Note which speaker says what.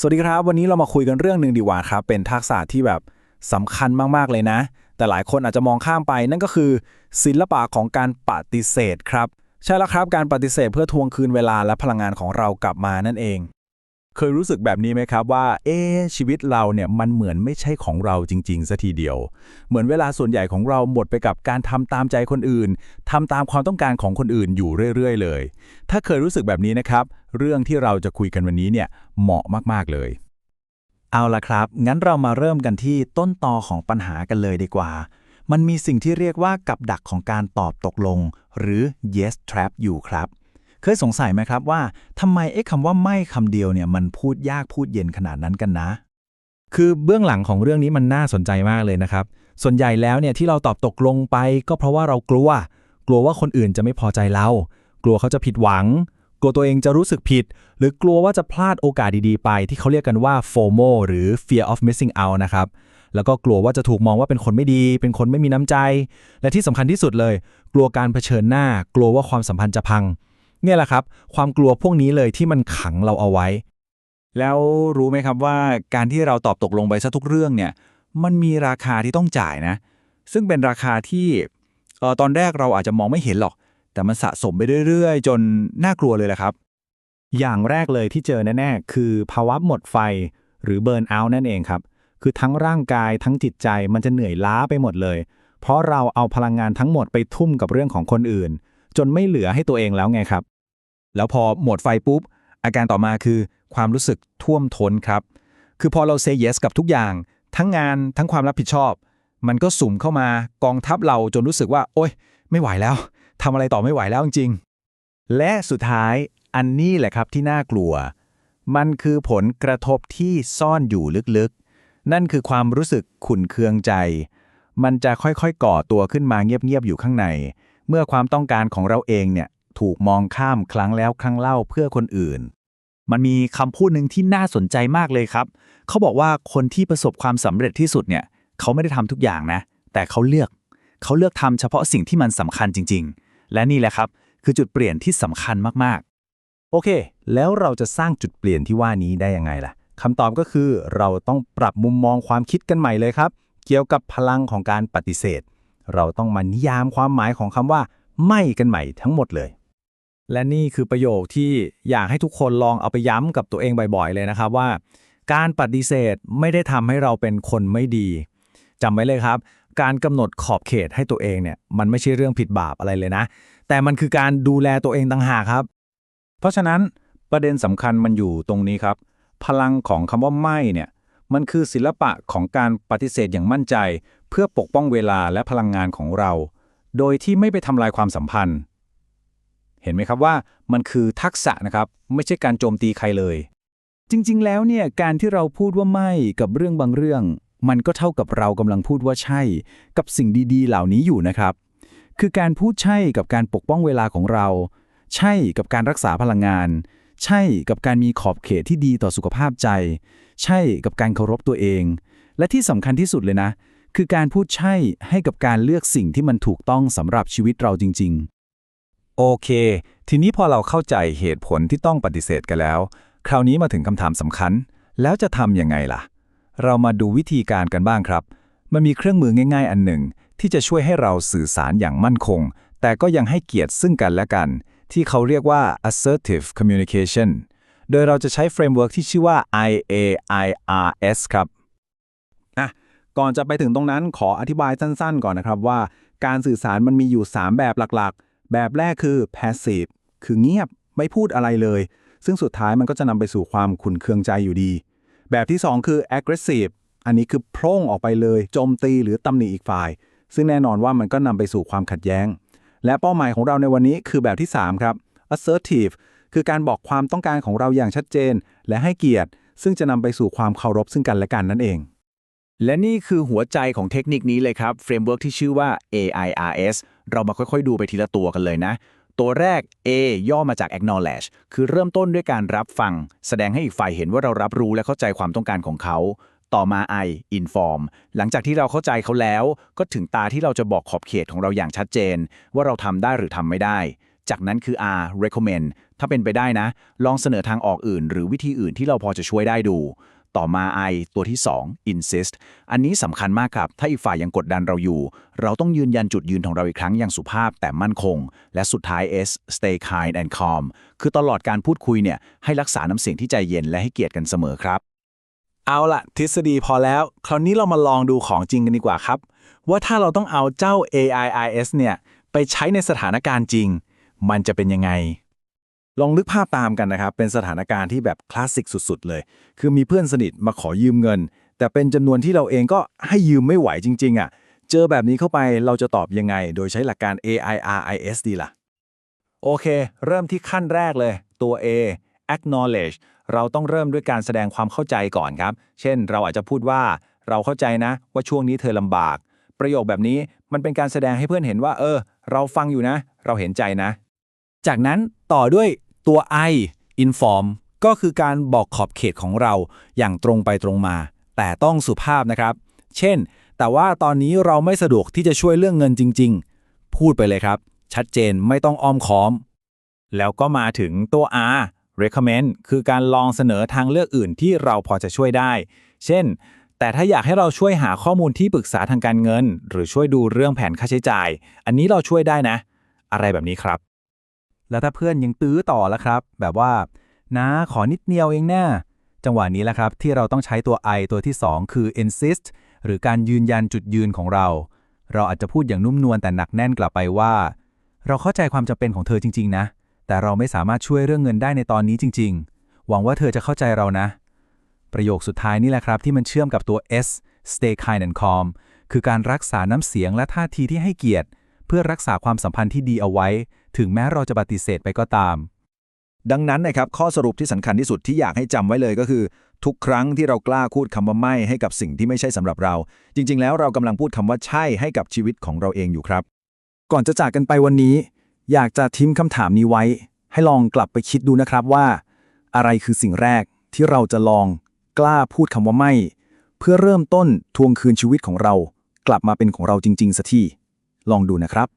Speaker 1: สวัสดีครับ วันนี้เรามาคุยกันเรื่องหนึ่งดีกว่าครับ เป็นทักษะที่แบบสำคัญมาก ๆ เลยนะ แต่หลายคนอาจจะมองข้ามไป นั่นก็คือ ศิลปะของการปฏิเสธครับ ใช่แล้วครับ การปฏิเสธเพื่อทวงคืนเวลาและพลังงานของเรากลับมานั่นเอง
Speaker 2: เคยรู้สึกแบบนี้ไหมครับว่า เอ๊ชีวิตเราเนี่ยมันเหมือนไม่ใช่ของเราจริงๆซะทีเดียว เหมือนเวลาส่วนใหญ่ของเราหมดไปกับการทำตามใจคนอื่นทำตามความต้องการของคนอื่นอยู่เรื่อยๆ เลย ถ้าเคยรู้สึกแบบนี้นะครับ เรื่องที่เราจะคุยกันวันนี้เนี่ยเหมาะมากๆเลย
Speaker 3: เอาละครับ งั้นเรามาเริ่มกันที่ต้นตอของปัญหากันเลยดีกว่า มันมีสิ่งที่เรียกว่ากับดักของการตอบตกลง หรือ yes trap อยู่ครับ เคยสงสัยไหมครับว่าทำไมไอ้คำว่าไม่คำเดียวเนี่ยมันพูดยากพูดเย็นขนาดนั้นกันนะ
Speaker 4: คือเบื้องหลังของเรื่องนี้มันน่าสนใจมากเลยนะครับ ส่วนใหญ่แล้วเนี่ยที่เราตอบตกลงไป ก็เพราะว่าเรากลัว กลัวว่าคนอื่นจะไม่พอใจเรา กลัวเขาจะผิดหวัง กลัวตัวเองจะรู้สึกผิด หรือกลัวว่าจะพลาดโอกาสดีๆไป ที่เขาเรียกกันว่า FOMO หรือ Fear of Missing Out นะครับแล้วก็กลัวว่าจะถูกมองว่าเป็นคนไม่ดี เป็นคนไม่มีน้ำใจ และที่สำคัญที่สุดเลย กลัวการเผชิญหน้า กลัวว่าความสัมพันธ์จะพัง เนี่ยแหละครับ ความกลัวพวกนี้เลยที่มันขังเราเอาไว้
Speaker 2: แล้วรู้ไหมครับว่าการที่เราตอบตกลงไปซะทุกเรื่องเนี่ย มันมีราคาที่ต้องจ่ายนะ ซึ่งเป็นราคาที่เออตอนแรกเราอาจจะมองไม่เห็นหรอก แต่มันสะสมไปเรื่อยๆ จนน่ากลัวเลยแหละครับ
Speaker 5: อย่างแรกเลยที่เจอแน่ๆคือภาวะหมดไฟหรือเบิร์นเอาท์นั่นเองครับ คือทั้งร่างกายทั้งจิตใจมันจะเหนื่อยล้าไปหมดเลย เพราะเราเอาพลังงานทั้งหมดไปทุ่มกับเรื่องของคนอื่น จนไม่เหลือให้ตัวเองแล้วไงครับ
Speaker 2: แล้วพอหมดไฟปุ๊บ อาการต่อมาคือความรู้สึกท่วมท้นครับ คือพอเราเซ y yes กับทุกอย่าง ทั้งงานทั้งความรับผิดชอบ มันก็สุ่มเข้ามากองทัพเราจนรู้สึกว่า โอ๊ย ไม่ไหวแล้วทำอะไรต่อไม่ไหวแล้วจริง
Speaker 3: และสุดท้ายอันนี้แหละครับที่น่ากลัว มันคือผลกระทบที่ซ่อนอยู่ลึกๆ นั่นคือความรู้สึกขุ่นเคืองใจ มันจะค่อยๆ ก่อตัวขึ้นมาเงียบๆ อยู่ข้างใน เมื่อความต้องการของเราเองเนี่ย ถูกมองข้ามครั้งแล้วครั้งเล่าเพื่อคนอื่น
Speaker 6: มันมีคำพูดหนึ่งที่น่าสนใจมากเลยครับ เขาบอกว่าคนที่ประสบความสำเร็จที่สุดเนี่ยเขาไม่ได้ทำทุกอย่างนะ แต่เขาเลือก เขาเลือกทำเฉพาะสิ่งที่มันสำคัญจริง ๆ และนี่แหละครับ คือจุดเปลี่ยนที่สำคัญมากๆ
Speaker 5: โอเค แล้วเราจะสร้างจุดเปลี่ยนที่ว่านี้ได้ยังไงล่ะคำตอบก็คือเราต้องปรับมุมมองความคิดกันใหม่เลยครับ เกี่ยวกับพลังของการปฏิเสธ เราต้องมานิยามความหมายของคำว่า ไม่กันใหม่ทั้งหมดเลย
Speaker 4: และนี่คือประโยคที่อยากให้ทุกคนลองเอาไปย้ำกับตัวเองบ่อยๆ เลยนะครับว่า การปฏิเสธไม่ได้ทำให้เราเป็นคนไม่ดีจำไว้เลยครับ การกำหนดขอบเขตให้ตัวเองเนี่ยมันไม่ใช่เรื่องผิดบาปอะไรเลยนะ แต่มันคือการดูแลตัวเองต่างหากครับ
Speaker 2: เพราะฉะนั้นประเด็นสำคัญมันอยู่ตรงนี้ครับ พลังของคำว่าไม่เนี่ยมันคือศิลปะของการปฏิเสธอย่างมั่นใจ เพื่อปกป้องเวลาและพลังงานของเรา โดยที่ไม่ไปทำลายความสัมพันธ์ เห็นไหมครับว่ามันคือทักษะนะครับ ไม่ใช่การโจมตีใครเลย
Speaker 5: จริงๆ แล้วเนี่ยการที่เราพูดว่าไม่กับเรื่องบางเรื่อง มันก็เท่ากับเรากำลังพูดว่าใช่ กับสิ่งดีๆ เหล่านี้อยู่นะครับ คือการพูดใช่กับการปกป้องเวลาของเรา ใช่กับการรักษาพลังงาน ใช่กับการมีขอบเขตที่ดีต่อสุขภาพใจ ใช่กับการเคารพตัวเอง และที่สำคัญที่สุดเลยนะ คือการพูดใช่ให้กับการเลือกสิ่งที่มันถูกต้องสำหรับชีวิตเราจริง ๆ
Speaker 2: โอเค ทีนี้พอเราเข้าใจเหตุผลที่ต้องปฏิเสธกันแล้ว คราวนี้มาถึงคำถามสำคัญ แล้วจะทำยังไงล่ะ เรามาดูวิธีการกันบ้างครับ มันมีเครื่องมือง่ายๆ อันหนึ่ง ที่จะช่วยให้เราสื่อสารอย่างมั่นคง แต่ก็ยังให้เกียรติซึ่งกันและกัน ที่เขาเรียกว่า assertive communication โดยเราจะใช้เฟรมเวิร์กที่ชื่อว่า IAIRS ครับ
Speaker 1: ก่อนจะไปถึงตรงนั้นขออธิบายสั้นๆ ก่อนนะครับว่า การสื่อสารมันมีอยู่ 3 แบบหลักๆ แบบแรกคือ passive คือเงียบไม่พูดอะไรเลย ซึ่งสุดท้ายมันก็จะนำไปสู่ความขุนเคืองใจอยู่ดี แบบที่ 2 คือ aggressive อันนี้คือโพร่งออกไปเลยโจมตีหรือตำหนิอีกฝ่าย ซึ่งแน่นอนว่ามันก็นำไปสู่ความขัดแย้ง และเป้าหมายของเราในวันนี้คือแบบที่ 3 ครับ assertive คือการบอกความต้องการของเราอย่างชัดเจน และให้เกียรติ ซึ่งจะนำไปสู่ความเคารพซึ่งกันและกันนั่นเอง
Speaker 6: และนี่คือหัวใจของเทคนิคนี้เลยครับเฟรมเวิร์กที่ชื่อว่า AIRS เรามาค่อยๆ ดูไปทีละตัวกันเลยนะ ตัวแรก A ย่อมาจาก acknowledge คือเริ่มต้นด้วยการรับฟัง แสดงให้อีกฝ่ายเห็นว่าเรารับรู้และเข้าใจความต้องการของเขา ต่อมา I inform หลังจากที่เราเข้าใจเขาแล้ว ก็ถึงตาที่เราจะบอกขอบเขตของเราอย่างชัดเจน ว่าเราทำได้หรือทำไม่ได้ จากนั้นคือ R recommend ถ้าเป็นไปได้นะ ลองเสนอทางออกอื่น หรือวิธีอื่นที่เราพอจะช่วยได้ดู ต่อมา I ตัวที่ 2 insist อันนี้สำคัญมากครับ ถ้าอีกฝ่ายยังกดดันเราอยู่ เราต้องยืนยันจุดยืนของเราอีกครั้งอย่างสุภาพแต่มั่นคง และสุดท้าย S stay kind and calm คือตลอดการพูดคุยเนี่ยให้รักษาน้ำเสียงที่ใจเย็นและให้เกียรติกันเสมอครับ
Speaker 2: เอาละทฤษฎีพอแล้ว คราวนี้เรามาลองดูของจริงกันดีกว่าครับ ว่าถ้าเราต้องเอาเจ้า AIIS เนี่ยไปใช้ในสถานการณ์จริง มันจะเป็นยังไง
Speaker 1: ลองนึกภาพตามกันนะครับ เป็นสถานการณ์ที่แบบคลาสสิกสุดๆเลย คือมีเพื่อนสนิทมาขอยืมเงิน แต่เป็นจำนวนที่เราเองก็ให้ยืมไม่ไหวจริง ๆอะ เจอแบบนี้เข้าไปเราจะตอบยังไง โดยใช้หลักการ AIRIS ดีล่ะ
Speaker 2: โอเค เริ่มที่ขั้นแรกเลย ตัว A acknowledge เราต้องเริ่มด้วยการแสดงความเข้าใจก่อนครับ เช่น เราอาจจะพูดว่าเราเข้าใจนะ ว่าช่วงนี้เธอลำบาก ประโยคแบบนี้มันเป็นการแสดงให้เพื่อนเห็นว่า เออ เราฟังอยู่นะ เราเห็นใจนะ
Speaker 4: จากนั้นต่อด้วย ตัว I inform ก็คือการบอกขอบเขตของเราอย่างตรงไปตรงมา แต่ต้องสุภาพนะครับ เช่น แต่ว่าตอนนี้เราไม่สะดวกที่จะช่วยเรื่องเงินจริง ๆ พูดไปเลยครับ ชัดเจนไม่ต้องอ้อมค้อม
Speaker 2: แล้วก็มาถึงตัว R recommend คือการลองเสนอทางเลือกอื่นที่เราพอจะช่วยได้ เช่น แต่ถ้าอยากให้เราช่วยหาข้อมูลที่ปรึกษาทางการเงิน หรือช่วยดูเรื่องแผนค่าใช้จ่าย อันนี้เราช่วยได้นะ อะไรแบบนี้ครับ
Speaker 4: แล้วถ้าเพื่อนยังตื้อต่อแล้วครับ แบบว่านะขอนิดเดียวเองแน่จังหวะนี้แหละครับ ที่เราต้องใช้ตัว I ตัวที่ 2 คือ insist หรือการยืนยันจุดยืนของเรา เราอาจจะพูดอย่างนุ่มนวลแต่หนักแน่นกลับไปว่า เราเข้าใจความจำเป็นของเธอจริง ๆ นะ แต่เราไม่สามารถช่วยเรื่องเงินได้ในตอนนี้จริง ๆ หวังว่าเธอจะเข้าใจเรานะ ประโยคสุดท้ายนี่แหละครับ ที่มันเชื่อมกับตัว S stay kind and calm คือการรักษาน้ำเสียงและท่าทีที่ให้เกียรติ เพื่อรักษาความสัมพันธ์ที่ดีเอาไว้ ถึงแม้เราจะปฏิเสธไปก็ตาม
Speaker 1: ดังนั้นนะครับข้อสรุปที่สำคัญที่สุดที่อยากให้จำไว้เลยก็คือ ทุกครั้งที่เรากล้าพูดคำว่าไม่ให้กับสิ่งที่ไม่ใช่สำหรับเรา จริง ๆ แล้วเรากำลังพูดคำว่าใช่ให้กับชีวิตของเราเองอยู่ครับ ก่อนจะจากกันไปวันนี้ อยากจะทิ้งคำถามนี้ไว้ ให้ลองกลับไปคิดดูนะครับว่า อะไรคือสิ่งแรกที่เราจะลองกล้าพูดคำว่าไม่ เพื่อเริ่มต้นทวงคืนชีวิตของเรา กลับมาเป็นของเราจริงๆสักทีลองดูนะครับ